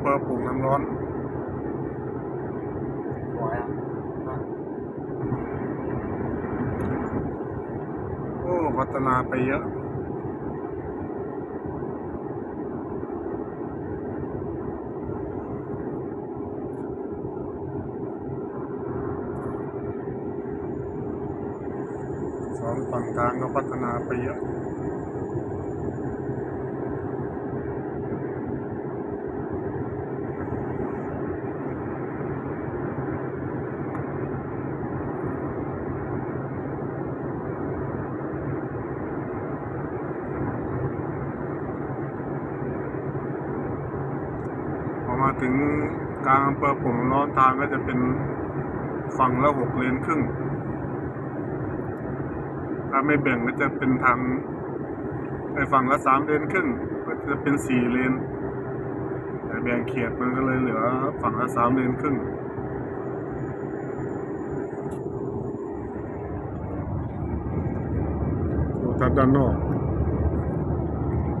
ำเภอปุ่งน้ำร้อนสวยอะอะโอ้พัฒนาไปเยอะสองฝั่งทางก็พัฒนาไปเยอะ มาถึงกลางอำเภอปุ่งร้อนทางก็จะเป็นฝั่งละหกเลนครึ่ง ถ้าไม่แบ่งก็จะเป็นทางไปฝั่งละสามเลนครึ่ง ก็จะเป็นสี่เลน แต่แบ่งเขตมันก็เลยเหลือฝั่งละสามเลนครึ่งดูทัดด้านนอก